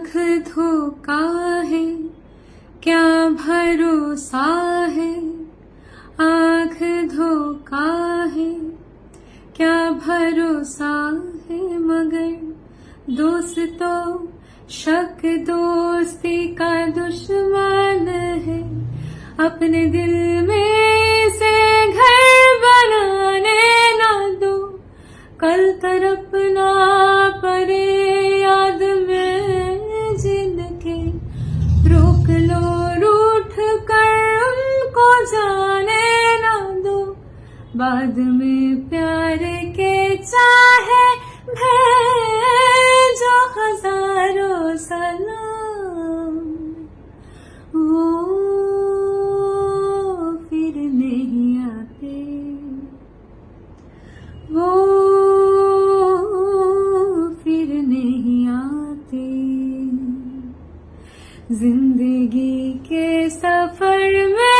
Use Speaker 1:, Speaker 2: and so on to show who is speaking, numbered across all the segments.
Speaker 1: आँख धोखा है, क्या भरोसा है? आँख धोखा है, क्या भरोसा है? मगर दोस्तों, शक दोस्ती का दुश्मन है। अपने दिल में से घर बनाने ना दो, कल तरफ़ बाद में प्यार के चाहे भेजो हज़ारों सलाम। वो फिर नहीं आते। वो फिर नहीं आते। ज़िंदगी के सफ़र में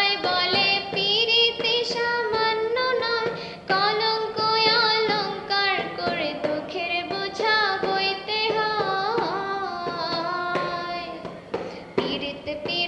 Speaker 2: the people.